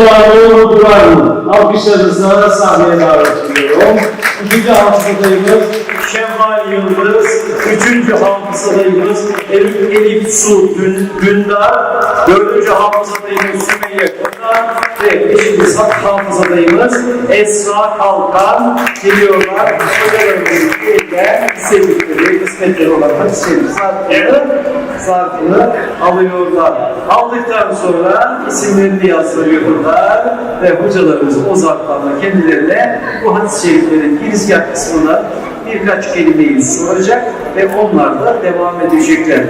Müdahale Duran alkışlarınızla sahneye davet ediyorum. İkinci hafızadayımız Şevval Yıldız, üçüncü hafızadayımız Elif, Elif Su Gün, Gündar, dördüncü hafızadayımız Sümeyye Kotan ve beşinci hafızadayımız Esra Kalkan geliyorlar. Hocalarımızın elinden sevdikleri, kısmetleri olan hadisleri zarfını, zarfını alıyorlar. Aldıktan sonra isimlerini yazdırıyorlar ve hocalarımız o zarflarla kendilerine bu hadis-i şeriflerin girizgah kısmına birkaç kelimeyi soracak ve onlar da devam edecekler.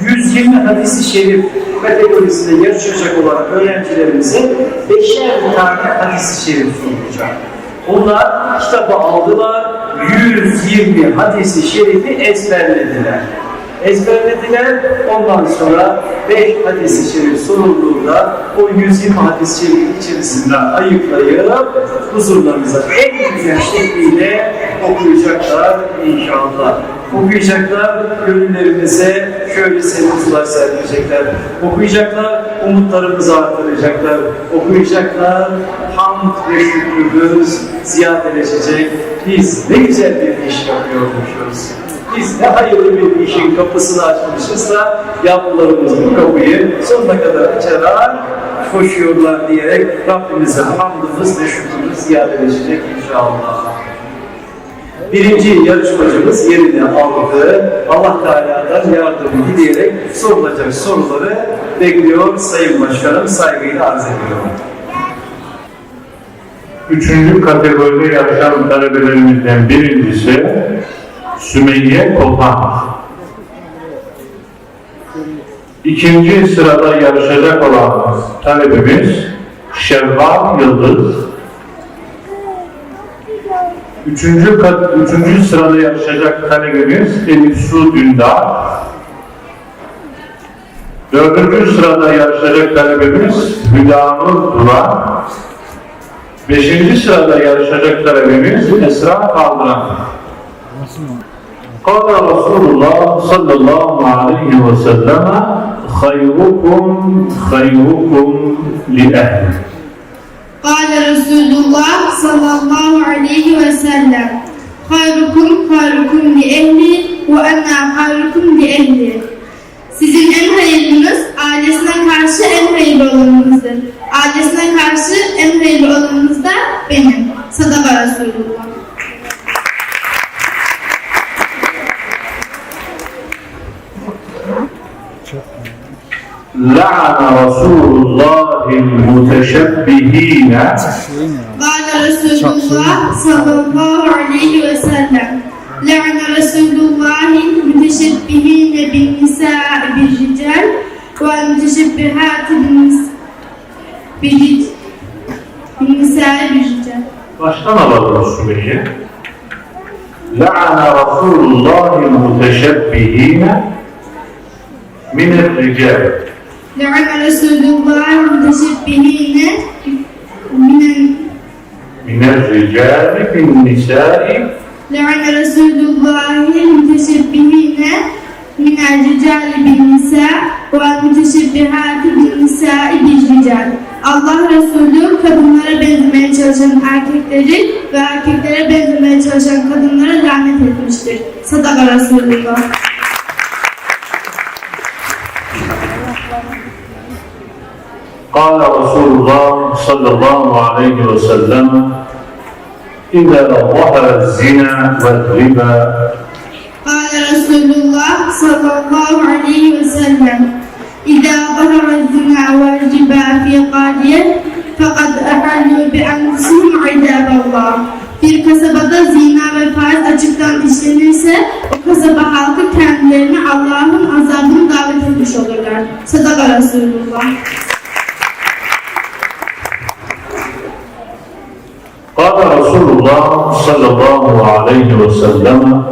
120 hadisi şerif kategorisinde yarışacak olan öğrencilerimize beşer tane hadisi şerif sunulacak. Onlar kitabı aldılar, 120 hadisi şerifi ezberlediler. Ezberlediler, ondan sonra 5 hadis-i şerif sorulduğunda o 120 hadis-i şerif içerisinde ayıklayıp huzurlarınıza en güzel şekliyle okuyacaklar inşallah. Okuyacaklar, gönüllerimize şöyle sevgiler serpecekler. Okuyacaklar, umutlarımızı artıracaklar. Okuyacaklar, hamd ve şükrümüz ziyadeleşecek. Biz ne güzel bir iş yapıyormuşuz. Biz ne hayırlı bir işin kapısını açmışız da yavrularımız bu kapıyı sonuna kadar açarak koşuyorlar diyerek Rabbimize hamdımız ve şükrümüz ziyadeleşecek inşallah. Birinci yarışmacımız yerini aldı. Allah Teala'dan yardım dileyerek sorulacak soruları bekliyor Sayın Başkanım. Saygıyla arz ediyorum. Üçüncü kategoride yarışan talebelerimizden birincisi Sümeyye Kopan. İkinci sırada yarışacak olan talebimiz Şevval Yıldız. Üçüncü, kat, üçüncü sırada yarışacak talebimiz Elif Su Dündar. Dördüncü sırada yarışacak talebimiz Hüdanur Duran. Beşinci sırada yarışacak talebimiz Esra Kaldıran. قال رسول الله صلى الله عليه وسلم خيركم خيركم لأهله قال رسول الله صلى الله عليه وسلم خيركم خيركم لأهلي وأنا خيركم لأهلي Sizin en hayırlınız ailesine karşı en hayırlı olanınızdır. Ailesine karşı en hayırlı olanınız da benim. Sadaka Resulullah. لعن رسول الله المتشبهين قال رسول الله صلى الله عليه وسلم لعن رسول الله المتشبهين بالنساء بالرجال والمتشبهات بالنس- بالرج- بالنساء بالرجال Baştan alalım Sümeyye. لعن رسول الله المتشبهين من الرجال لعن رسول الله المتشبهين من من الرجال بالنساء لعن رسول الله المتشبهين من الرجال بالنساء والمتشبهات بالنساء بالرجال. Allah Resulü kadınlara benzemeye çalışan erkekleri ve erkeklere benzemeye çalışan kadınlara lanet etmiştir. Sadaka Resulullah. قال رسول الله صلى الله عليه وسلم إذا ظهر الزنا والربا قال رسول الله صلى الله عليه وسلم إذا ظهر الزنا والربا في قرية فقد أحلوا بأنفسهم عذاب الله Bir kasabada zina ve faiz açıktan işlenirse o kasaba halkı kendilerine Allah'ın azabını davet etmiş olurlar. Sadaka Resulullah. قال رسول الله صلى الله عليه وسلم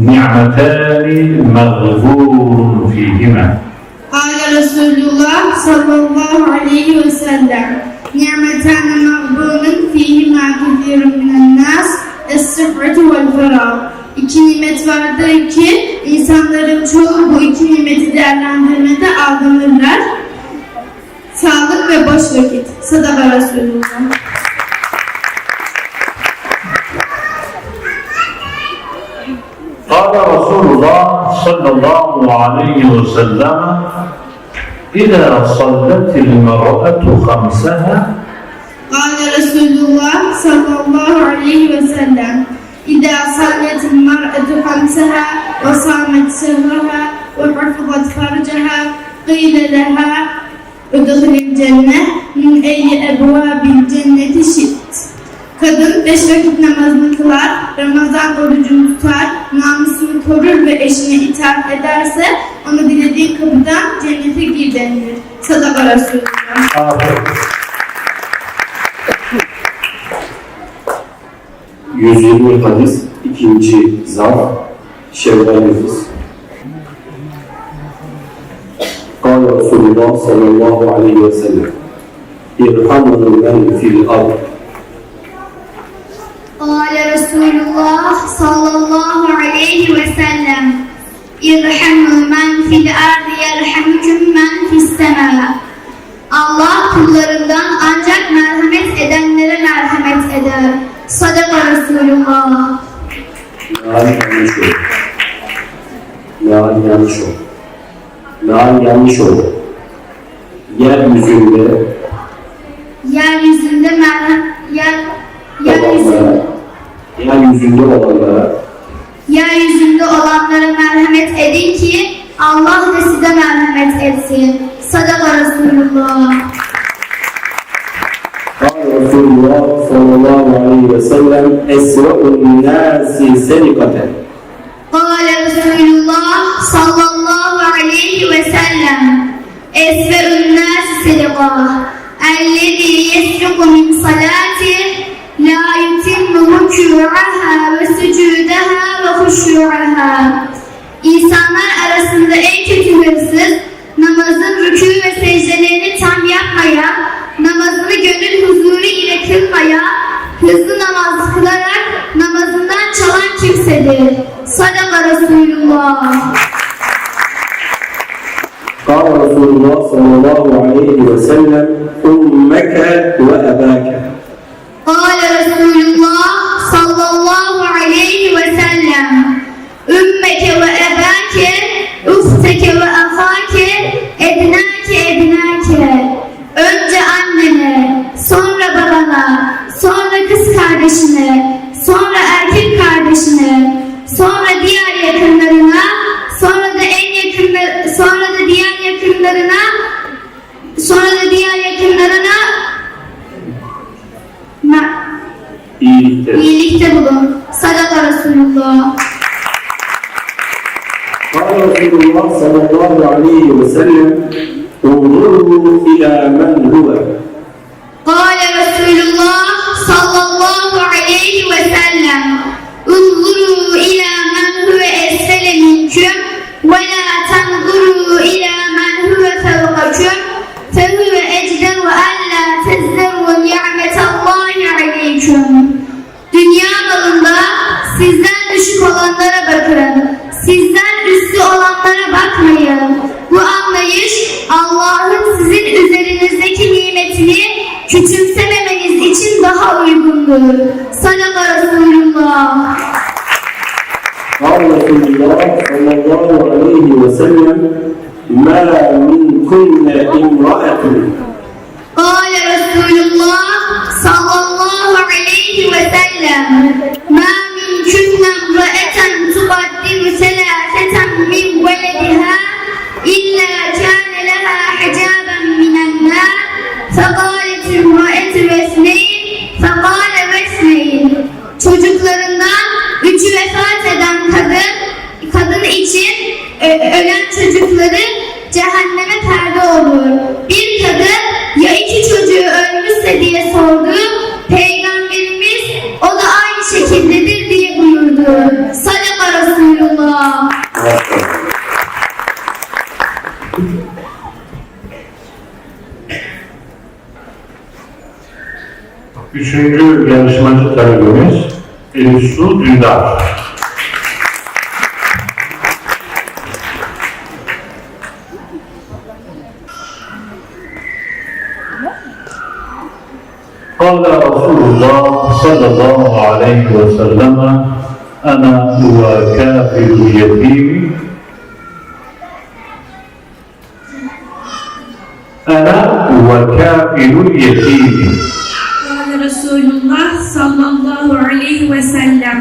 نعمتان مغبور فيهما قال رسول الله صلى الله عليه وسلم نعمتان مغبون فيهما كثير من الناس الصحة والفراغ İki nimet vardır ki insanların çoğu bu iki nimeti değerlendirmede aldanırlar. Sağlık ve boş vakit. Sadaka Resulullah. صلى الله عليه وسلم إذا صلت المرأة خمسها. قال رسول الله صلى الله عليه وسلم إذا صلت المرأة خمسها وصامت سهرها وحفظت فرجها قيل لها ادخل الجنة من أي أبواب الجنة شئت. Kadın beş vakit namazını kılar, Ramazan orucunu tutar, namusunu korur ve eşine itaat ederse onu dilediği kapıdan cennete gir denilir. Sadaka Resulullah. Aferin. 120 hadis, ikinci zarf, Şevval Nefis. قال رسول الله صلى الله عليه وسلم ارحموا من في الأرض Resulullah sallallahu aleyhi ve sellem İrhamu men fil ardi yerhamukum men fis semâ. Allah kullarından ancak merhamet edenlere merhamet eder. Sadaka Resulullah. Meal yanlış oldu. Meal yanlış oldu. Meal yanlış oldu. Yeryüzünde Yeryüzünde merhamet yer, yeryüzünde yeryüzünde olanlara yeryüzünde olanlara merhamet edin ki Allah da size merhamet etsin. Sadaka Resulullah. قال رسول الله صلى الله عليه وسلم أسوأ الناس سرقة قال رسول الله صلى الله عليه وسلم أسوأ الناس سرقة الذي يسرق من صلاته لا يتم ركوعها وسجودها وخشوعها İnsanlar arasında en kötü hırsız, namazın rükû ve secdelerini tam yapmaya, namazını gönül huzuru ile kılmaya, hızlı namaz kılarak namazından çalan kimsedir. Sadaka Resulullah. قال رسول الله صلى الله عليه وسلم أمك وأباك Peki ve afaki ediner ki ediner ki. Önce annene, sonra babana, sonra kız kardeşine, sonra erkek kardeşine, sonra diğer yakınlarına, sonra da en yakın sonra da diğer yakınlarına, sonra da diğer yakınlarına iyilikte, iyilikte bulun. Sadat Resulullah. رسول الله صلى الله عليه وسلم انظروا إلى من هو. Uygundur. Sadaka Resulullah. قال رسول الله صلى الله عليه وسلم ما منكن امرأة قال رسول الله صلى الله عليه وسلم ما قال رسول الله صلى الله عليه وسلم أنا وكافل اليتيم. أنا وكافل اليتيم. قال رسول الله صلى الله عليه وسلم.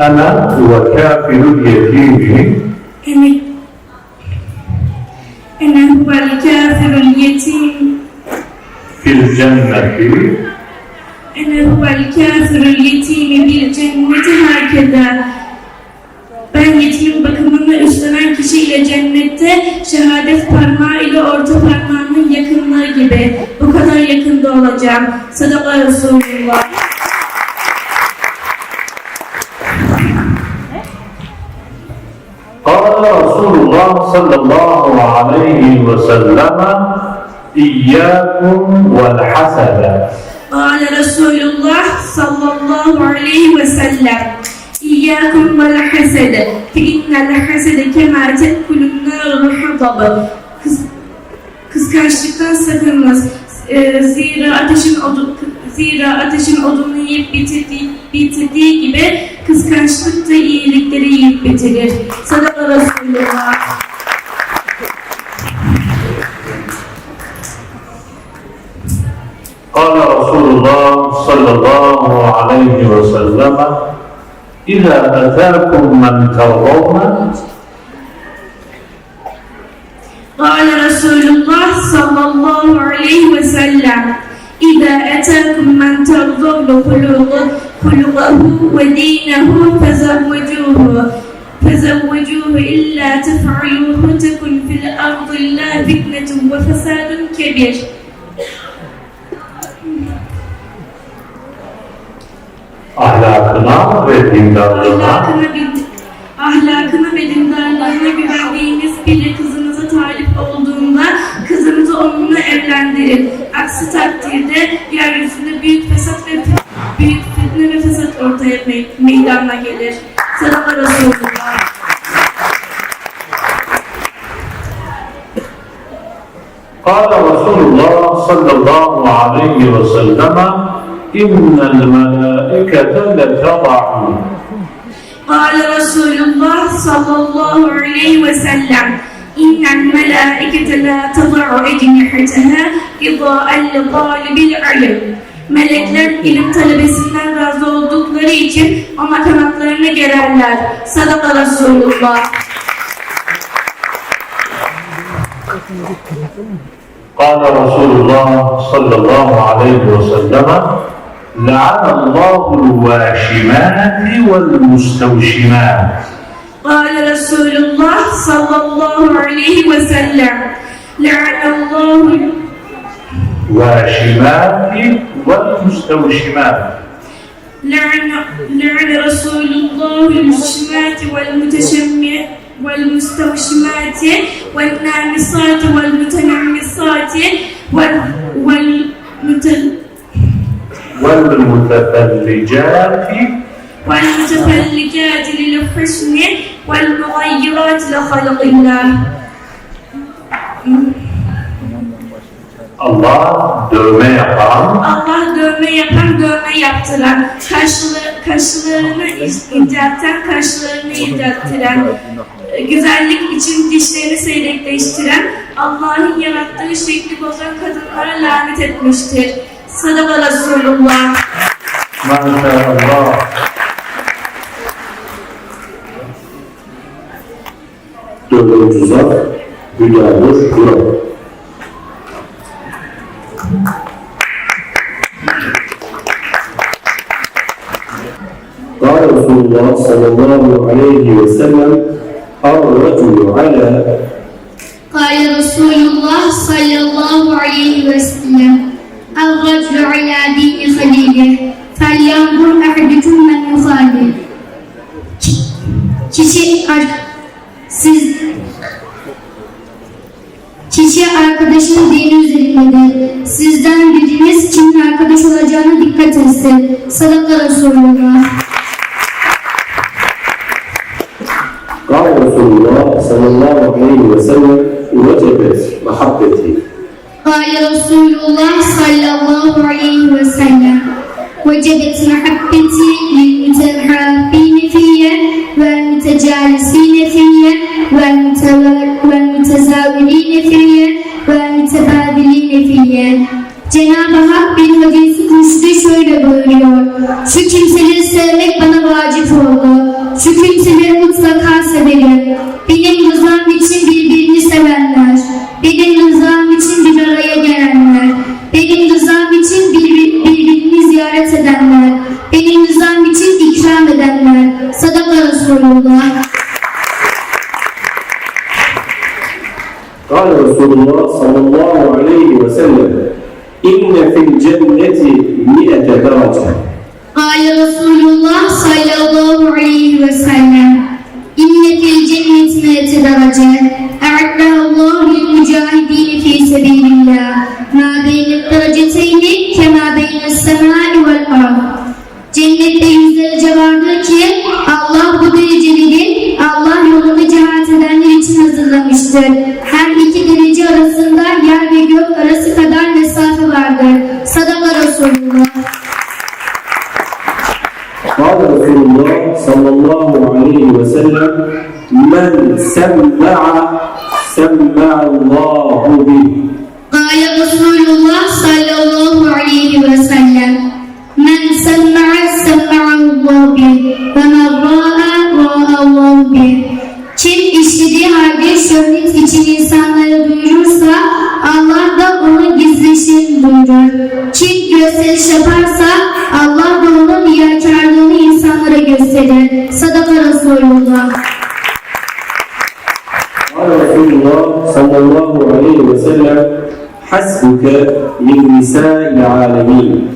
أنا وكافل اليتيم. أنا أنا هو الكافر اليتيم. في الجنة أنا هو الكافر اليتيم بالجنة هكذا ben yetimin bakımını üstlenen kişiyle cennette şehadet parmağı ile orta parmağının yakınlığı gibi bu kadar yakında olacağım. Sadaka Resulullah. قال رسول الله صلى الله عليه وسلم İyyâkum vel hasede. Kâle Resulullah sallallahu aleyhi ve sellem. İyyâkum vel hasede. Fe innel hasede kemâ tekulun nâru hatabe. Kıskançlıktan sakınınız. Ee, zira ateşin odu, zira ateşin odunu yiyip bitirdiği, bitirdiği gibi kıskançlık da iyilikleri yiyip bitirir. Sadaka Resulullah. صلى الله عليه وسلم إذا أتاكم من ترضون. قال رسول الله صلى الله عليه وسلم إذا أتاكم من ترضون خلقه ودينه فزوجوه فزوجوه إلا تفعلوه تكن في الأرض لا فتنة وفساد كبير. dindarlığına ahlakına, bil- ahlakına ve dindarlığına güvendiğiniz biri kızınıza talip olduğunda kızınızı onunla evlendirin. Aksi takdirde yeryüzünde büyük fesat ve büyük fitne ve fesat ortaya me- meydana gelir. Sadaka Resulullah. قال رسول الله صلى الله عليه وسلم إن الملائكة لتضع قال رسول الله صلى الله عليه وسلم إن الملائكة لا تضع أجنحتها رضاء لطالب العلم Melekler ilim talebesinden razı oldukları için ona kanatlarını gererler. Sadaka Resulullah. قال رسول الله صلى الله عليه وسلم لعن الله الواشمات والمستوشمات. قال رسول الله صلى الله عليه وسلم لعن الله واشمات والمستوشمات. لعن لعن رسول الله المشمات والمتشمع والمستوشمات والنامصات والمتنمصات وال والمتل والمتفلجات والمتفلجات للحسن والمغيرات لخلق الله Allah dövme yapan, Allah dövme yapan dövme yaptıran, kaşlı, kaşlarını incelten, kaşlarını inceltiren, e, güzellik için dişlerini seyrekleştiren, Allah'ın yarattığı şekli bozan kadınlara lanet etmiştir. Sadaka Resulullah. maşallah. Dördüncü zat Hüdadır Kural. قال رسول الله صلى الله عليه وسلم الرجل على قال رسول الله صلى الله عليه وسلم الرجل على دين خليله فلينظر أحدكم من يخالف Kişi ar- siz Kişi arkadaşın dini üzerindedir. Sizden biriniz kimin arkadaş olacağına dikkat etsin. Sadaka Resulullah. قال رسول الله صلى الله عليه وسلم وجبت محبتي قال رسول الله صلى الله عليه وسلم وجبت محبتي للمتحابين فيا والمتجالسين فيا والمتوا- والمتزاورين فيا والمتبادلين فيا Cenab-ı Hak bir hadisi kuşta şöyle buyuruyor. Şu kimseleri sevmek bana vacip oldu. Şu kimseleri mutlaka severim. Benim rızam için birbirini sevenler. Benim rızam ki Allah bu dereceleri Allah yolunda cihat edenler için hazırlamıştır. Her iki derece arasında yer ve gök arası kadar mesafe vardır. Sadaka Resulullah. قال رسول الله صلى الله عليه وسلم من سمع سمع alışveriş yaparsa Allah da onun riyakarlığını insanlara gösterir. Sadaka Resulullah. Resulullah sallallahu aleyhi ve sellem hasbuke min nisa'il alemin.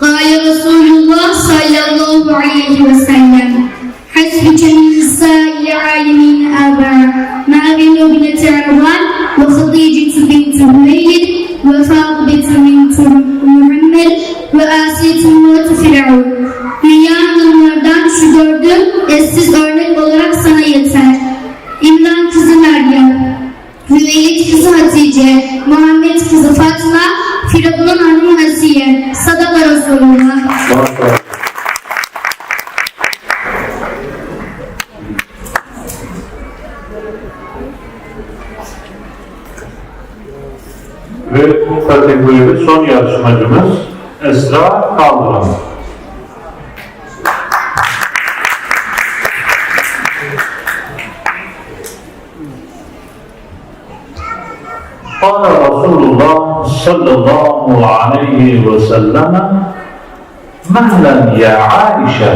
Kale Resulullah sallallahu aleyhi ve sellem hasbuke min nisa'il alemin aba ma'binu bineti Ervan ve Khadijeti binti Hümeyl ve Fâbideti binti Mürhan zeytinyağı firavun. Dünya hanımlardan şu dördü eşsiz örnek olarak sana yeter. İmran kızı Meryem, Hümeyyet kızı Hatice, Muhammed kızı Fatma, Firavun'un hanımı Asiye, Sadaka Resulullah. Ve bu kategoride son yarı عليه وسلم مهلا يا عائشة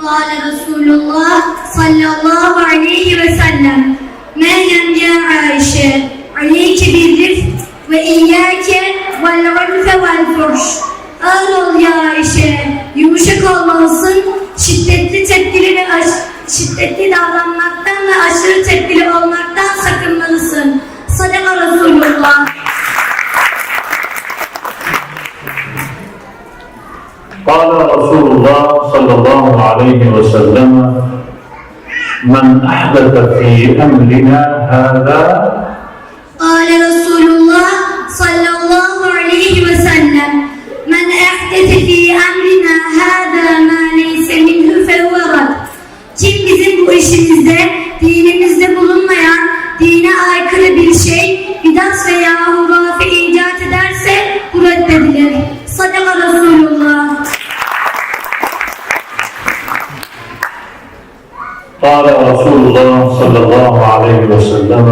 قال رسول الله صلى الله عليه وسلم Meryem ya Ayşe aleyke birrif ve iyyâke vel urfe vel fuhş Ağır ol ya Ayşe yumuşak olmalısın şiddetli tepkili ve aş şiddetli davranmaktan ve aşırı tepkili olmaktan sakınmalısın Sadaka Resulullah قال رسول الله صلى الله عليه وسلم من أحدث في أمرنا هذا قال رسول الله صلى الله عليه وسلم من أحدث في أمرنا هذا ما ليس منه فهو رد Kim bizim bu işimizde, dinimizde bulunmayan, dine aykırı bir şey, bidat veya hurafe icat ederse bu reddedilir. قال رسول الله صلى الله عليه وسلم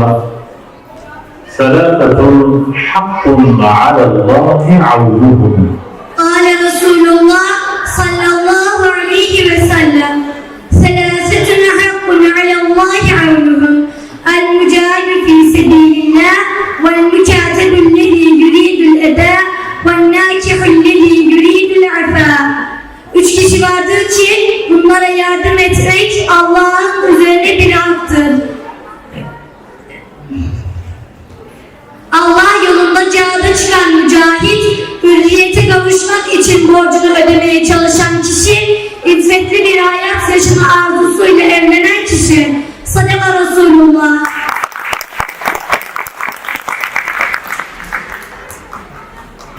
ثلاثة حق على الله عونهم قال رسول الله صلى الله عليه وسلم ثلاثة حق على الله عونهم المجاهد في سبيل الله والمكاتب الذي يريد الأداء والناكح الذي يريد العفاء. üç kişi vardı ki bunlara yardım etmek Allah'ın üzerine bir haktır. Allah yolunda cihada çıkan mücahit, hürriyete kavuşmak için borcunu ödemeye çalışan kişi, iffetli bir hayat yaşama arzusuyla evlenen kişi. Sadaka Resulullah.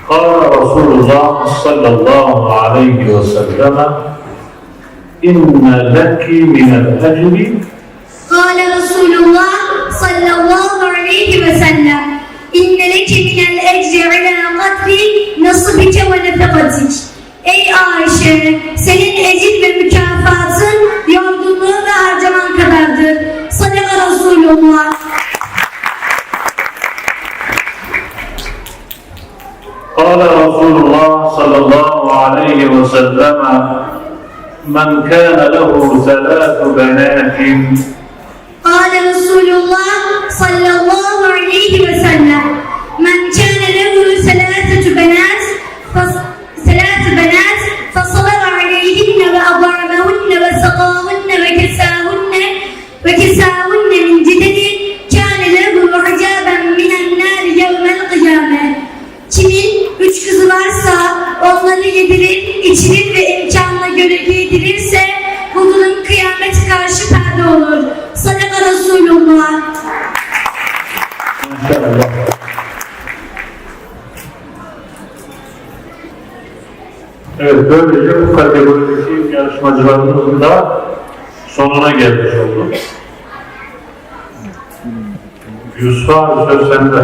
Allah. رسول الله صلى الله عليه وسلم إن لك من الأجر. قال رسول الله صلى الله عليه وسلم إن لك من الأجر على قدر نصبك ونفقتك. Ey Ayşe, senin ecir ve رسول الله صلى الله عليه وسلم من كان له ثلاث بنات قال رسول الله صلى الله عليه وسلم içirir ve imkanına göre giydirirse bu kulun kıyamete karşı perde olur. Sadaka Resulullah. Maşallah. Evet, böylece bu kategorideki yarışmacılarımızın da sonuna gelmiş olduk. Yusuf abi söz sende.